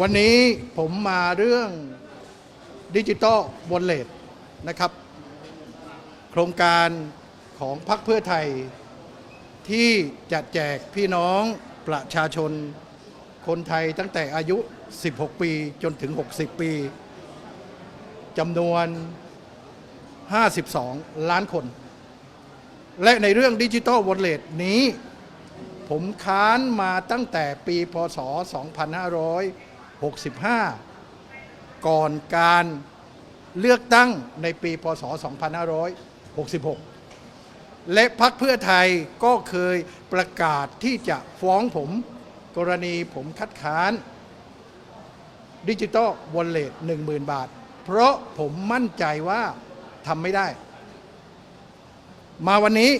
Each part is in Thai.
วันนี้ผมมาเรื่องดิจิตอลวอลเล็ตนะครับ โครงการของพรรคเพื่อไทย ที่จะแจกพี่น้องประชาชน คนไทยตั้งแต่อายุ 16 ปีจนถึง 60 ปีจำนวน 52 ล้านคน และในเรื่องดิจิตอลวอลเล็ตนี้ผมค้านมาตั้งแต่ปีพศ 2500 2565 ก่อนการเลือกตั้งในปี พศ 2566 และพักเพื่อไทยก็เคยประกาศที่จะฟ้องผมกรณีผมคัดค้าน ดิจิตอลวอลเล็ต10,000 บาท เพราะผมมั่นใจว่าทำไม่ได้ มาวันนี้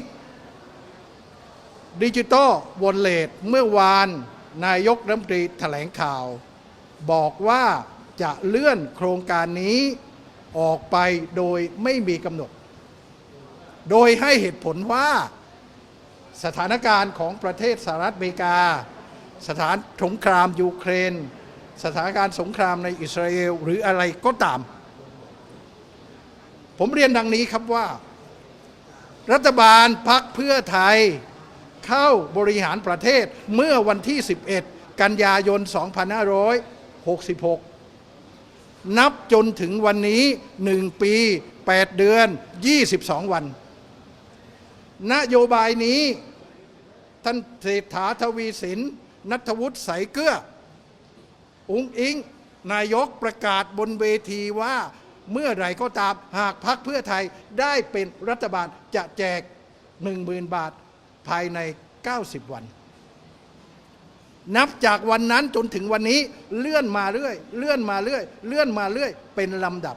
ดิจิตอลวอลเล็ตเมื่อวานนายกรัฐมนตรีแถลงข่าว บอกว่าจะเลื่อนโครงการนี้ออกไปโดยไม่มีกำหนด โดยให้เหตุผลว่าสถานการณ์ของประเทศสหรัฐอเมริกา สถานสงครามยูเครน สถานการณ์สงครามในอิสราเอลหรืออะไรก็ตาม ผมเรียนดังนี้ครับว่า รัฐบาลพักเพื่อไทยเข้าบริหารประเทศเมื่อวันที่ 11 กันยายน 2566 นับจนถึงวันนี้ 1 ปี 8 เดือน 22 วัน นโยบายนี้ ท่านเศรษฐาทวีสิน นัทวุฒิใสเกลืออุ้งอิง นายกประกาศบนเวทีว่าเมื่อไหร่ก็ตามหากพักเพื่อไทยได้เป็นรัฐบาลจะแจก 10,000 บาทภายใน 90 วัน นับจากวันนั้นจนถึงวันนี้เลื่อนมาเรื่อย เลื่อนมาเรื่อย เลื่อนมาเรื่อย เป็นลำดับ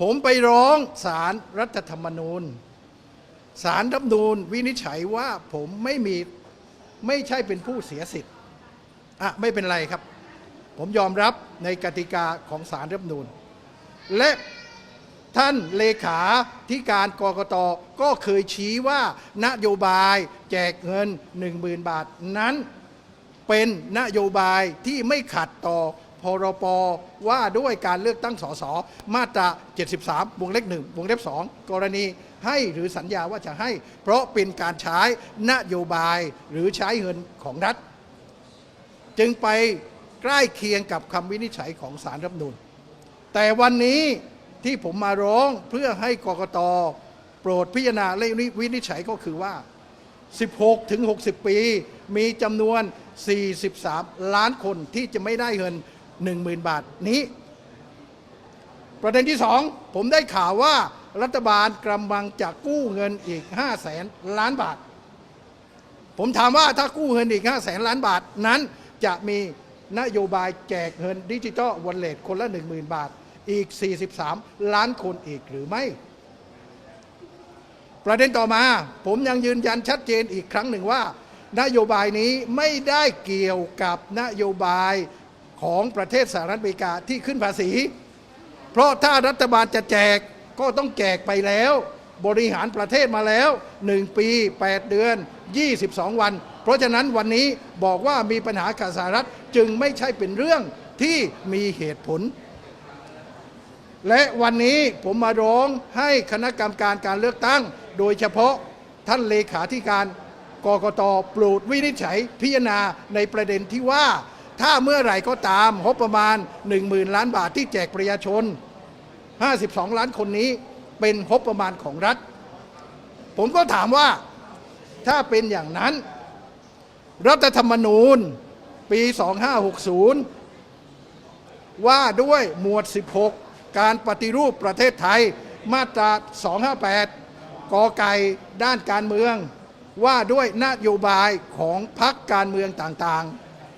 ผมไปร้องศาลรรัฐธรรมนูญศาลรัฐธรรมนูญวินิจฉัยว่าผมไม่มีไม่ใช่เป็นผู้เสียสิทธิ์อะไม่เป็นไรครับ ผมยอมรับในกติกาของศาลรัฐธรรมนูญและท่านเลขาธิการกรกตก็เคยชี้ว่านโยบายแจกเงิน 10,000 บาทนั้น เป็นนโยบายที่ไม่ขัดต่อพรปว่าด้วยการเลือกตั้งสสมาตรา 73 วงเล็กหนึ่งวงเล็บสองกรณีให้หรือสัญญาว่าจะให้ เพราะเป็นการใช้นโยบายหรือใช้เงินของรัฐ จึงไปใกล้เคียงกับคำวินิจฉัยของสารรัฐธรรมนูญแต่วันนี้ที่ผมมาร้องเพื่อให้กกตโปรดพิจารณาและวินิจฉัยก็คือว่า 16 ถึง 60 ปี มีจำนวน 43 ล้านคนที่จะไม่ได้เงิน 10,000 บาทนี้ ประเด็นที่สองผมได้ข่าวว่ารัฐบาลกำลังจะกู้เงินอีก5แสนล้านบาท ผมถามว่าถ้ากู้เงินอีก5แสนล้านบาทนั้นจะมีนโยบายแจกเงินดิจิตอลวอลเล็ตคนละ 10,000 บาท อีก 43 ล้านคนอีกหรือไม่ ประเด็นต่อมา ผมยังยืนยันชัดเจนอีกครั้งหนึ่งว่า นโยบายนี้ไม่ได้เกี่ยวกับนโยบายของประเทศสหรัฐอเมริกาที่ขึ้นภาษี เพราะถ้ารัฐบาลจะแจกก็ต้องแจกไปแล้ว บริหารประเทศมาแล้ว 1 ปี 8 เดือน 22 วัน เพราะฉะนั้นวันนี้บอกว่ามีปัญหากับสหรัฐจึงไม่ใช่เป็นเรื่องที่มีเหตุผล และวันนี้ผมมาร้องให้คณะกรรมการการเลือกตั้ง โดยเฉพาะท่านเลขาธิการ กกตโปรดวินิจฉัยพิจารณาในประเด็นที่ว่า ถ้าเมื่อไหร่ก็ตามงบประมาณ 10,000 ล้านบาทที่แจกประชาชน 52 ล้านคนนี้เป็นงบประมาณของรัฐ ผมก็ถามว่าถ้าเป็นอย่างนั้น รัฐธรรมนูญปี 2560 ว่าด้วยหมวด 16 การปฏิรูปประเทศไทยมาตรา 258กอไก่ด้านการเมือง ว่าด้วยนโยบายของพรรคการเมืองต่าง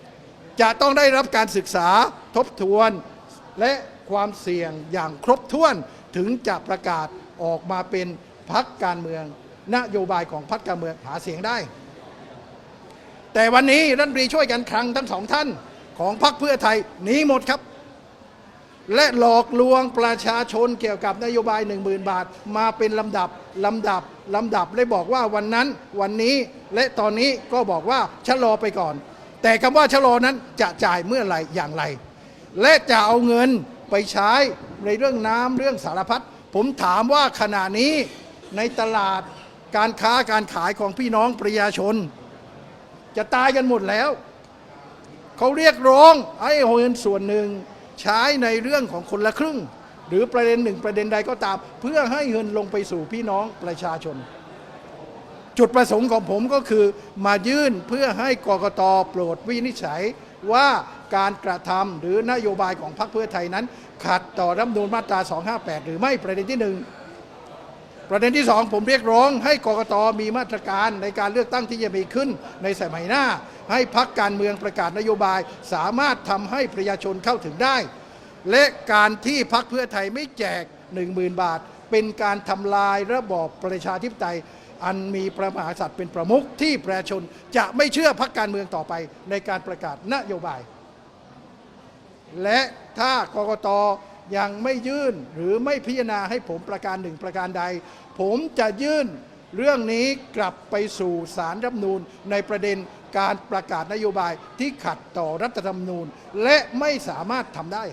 ๆ จะต้องได้รับการศึกษาทบทวนและความเสี่ยงอย่างครบถ้วนถึงจะประกาศออกมาเป็นพรรคการเมือง นโยบายของพรรคการเมืองหาเสียงได้ แต่วันนี้รัฐมนตรีช่วยกันคลังทั้งสองท่านของพรรคเพื่อไทยหนีหมดครับ และหลอกลวงประชาชนเกี่ยวกับนโยบาย 1 0,000 บาท มาเป็นลำดับลำดับลำดับและบอกว่าวันนั้นวันนี้และตอนนี้ก็บอกว่าชะลอไปก่อน แต่คำว่าชะลอนั้นจะจ่ายเมื่อไหร่อย่างไร และจะเอาเงินไปใช้ในเรื่องน้ำเรื่องสารพัดผมถามว่าขณะนี้ในตลาดการค้าการขายของพี่น้องประชาชน จะตายกันหมดแล้ว เขาเรียกร้องให้เงินส่วนหนึ่ง ใช้ในเรื่องของคนละครึ่ง หรือประเด็นหนึ่งประเด็นใดก็ตาม เพื่อให้เงินลงไปสู่พี่น้องประชาชน จุดประสงค์ของผมก็คือมายื่นเพื่อให้กกตโปรดวินิจฉัยว่าการกระทำหรือนโยบายของพรรคเพื่อไทยนั้น ขัดต่อรัฐมนูลมาตรา 258 หรือไม่ประเด็นที่หนึ่ง ประเด็นที่สองผมเรียกร้อง ให้กกตมีมาตรการในการเลือกตั้งที่จะมีขึ้นในสมัยหน้า ให้พักการเมืองประกาศนโยบาย สามารถทำให้ประชาชนเข้าถึงได้ และการที่พักเพื่อไทยไม่แจก 10,000 บาท เป็นการทำลายระบอบประชาธิปไตย อันมีพระมหากษัตริย์เป็นประมุขที่ประชาชนจะไม่เชื่อพักการเมืองต่อไปในการประกาศนโยบาย และถ้ากกต ยังไม่ยื่นหรือไม่พิจารณาให้ผมประการหนึ่งประการใด ผมจะยื่นเรื่องนี้กลับไปสู่สารรัฐธรรมนูญในประเด็นการประกาศนโยบายที่ขัดต่อรัฐธรรมนูญ และไม่สามารถทำได้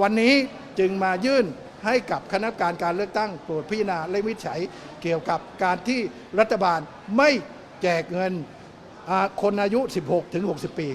วันนี้จึงมายื่นให้กับคณะกรรมการการเลือกตั้งโปรดพิจารณาและวินิจฉัยเกี่ยวกับการที่รัฐบาลไม่แจกเงินคนอายุ 16 ถึง 60 ปี